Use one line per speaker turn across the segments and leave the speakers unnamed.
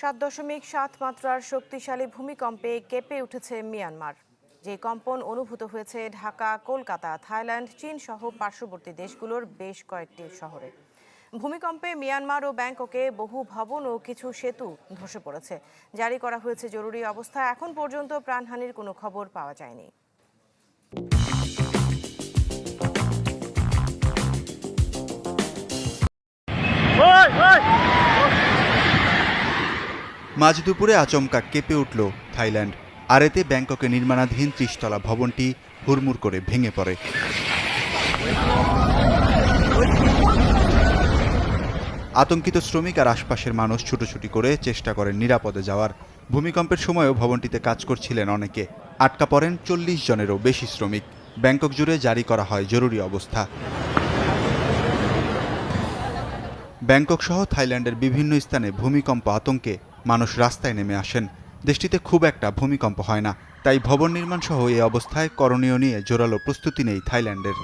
সাত দশমিক সাত মাত্রার শক্তিশালী ভূমিকম্পে কেঁপে উঠেছে মিয়ানমার। যে কম্পন অনুভূত হয়েছে ঢাকা, কলকাতা, থাইল্যান্ড, চীন সহ পার্শ্ববর্তী দেশগুলোর বেশ কয়েকটি শহরে। ভূমিকম্পে মিয়ানমার ও ব্যাংককে বহু ভবন ও কিছু সেতু ধসে পড়েছে। জারি করা হয়েছে জরুরি অবস্থা। এখন পর্যন্ত প্রাণহানির কোনো খবর পাওয়া যায়নি।
মাঝ দুপুরে আচমকা কেঁপে উঠল থাইল্যান্ড। আর এতে ব্যাংককে নির্মাণাধীন ত্রিশতলা ভবনটি হুড়মুড় করে ভেঙে পড়ে। আতঙ্কিত শ্রমিক আর আশপাশের মানুষ ছুটোছুটি করে চেষ্টা করেন নিরাপদে যাওয়ার। ভূমিকম্পের সময়ও ভবনটিতে কাজ করছিলেন অনেকে। আটকা পড়েন চল্লিশ জনেরও বেশি শ্রমিক। ব্যাংকক জুড়ে জারি করা হয় জরুরি অবস্থা। ব্যাংকক সহ থাইল্যান্ডের বিভিন্ন স্থানে ভূমিকম্প আতঙ্কে মানুষ রাস্তায় নেমে আসেন। দেশটিতে খুব একটা ভূমিকম্প হয় না, তাই ভবন নির্মাণ সহ এই অবস্থায় করণীয় নিয়ে জোরালো প্রস্তুতি নেই থাইল্যান্ডের।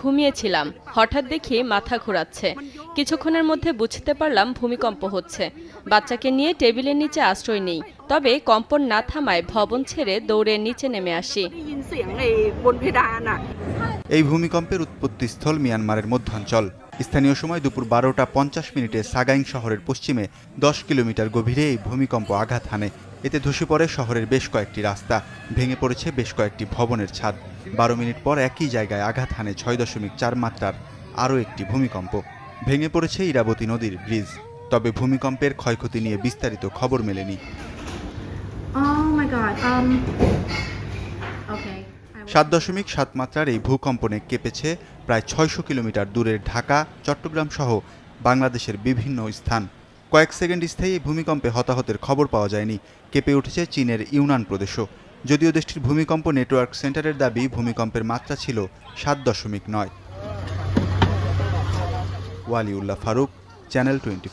ঘুমিয়েছিলাম। হঠাৎ দেখি মাথা ঘোরাচ্ছে। কিছুক্ষণের মধ্যে বুঝতে পারলাম ভূমিকম্প হচ্ছে। বাচ্চাকে নিয়ে টেবিলের নিচে আশ্রয় নেই, তবে কম্পন না থামায় ভবন ছেড়ে দৌড়ে নিচে নেমে আসি।
এই ভূমিকম্পের উৎপত্তিস্থল মিয়ানমারের মধ্যাঞ্চল। স্থানীয় সময় দুপুর বারোটা পঞ্চাশ মিনিটে সাগাইং শহরের পশ্চিমে দশ কিলোমিটার গভীরে এই ভূমিকম্প আঘাত হানে। এতে ধসে পড়ে শহরের বেশ কয়েকটি রাস্তা, ভেঙে পড়েছে বেশ কয়েকটি ভবনের ছাদ। বারো মিনিট পর একই জায়গায় আঘাত হানে ছয় দশমিক চার মাত্রার আরও একটি ভূমিকম্প। ভেঙে পড়েছে ইরাবতী নদীর ব্রিজ। তবে ভূমিকম্পের ক্ষয়ক্ষতি নিয়ে বিস্তারিত খবর মেলেনি।
oh um,
সাত দশমিক সাত মাত্রার এই ভূকম্পনে কেঁপেছে প্রায় ছয়শো কিলোমিটার দূরের ঢাকা, চট্টগ্রাম সহ বাংলাদেশের বিভিন্ন স্থান। কয়েক সেকেন্ড স্থায়ী ভূমিকম্পে হতাহতের খবর পাওয়া যায়নি। কেঁপে উঠেছে চীনের ইউনান প্রদেশও। যদিও দেশটির ভূমিকম্প নেটওয়ার্ক সেন্টারের দাবি, ভূমিকম্পের মাত্রা ছিল সাত দশমিক নয়। Waliullah Faruk, channel twenty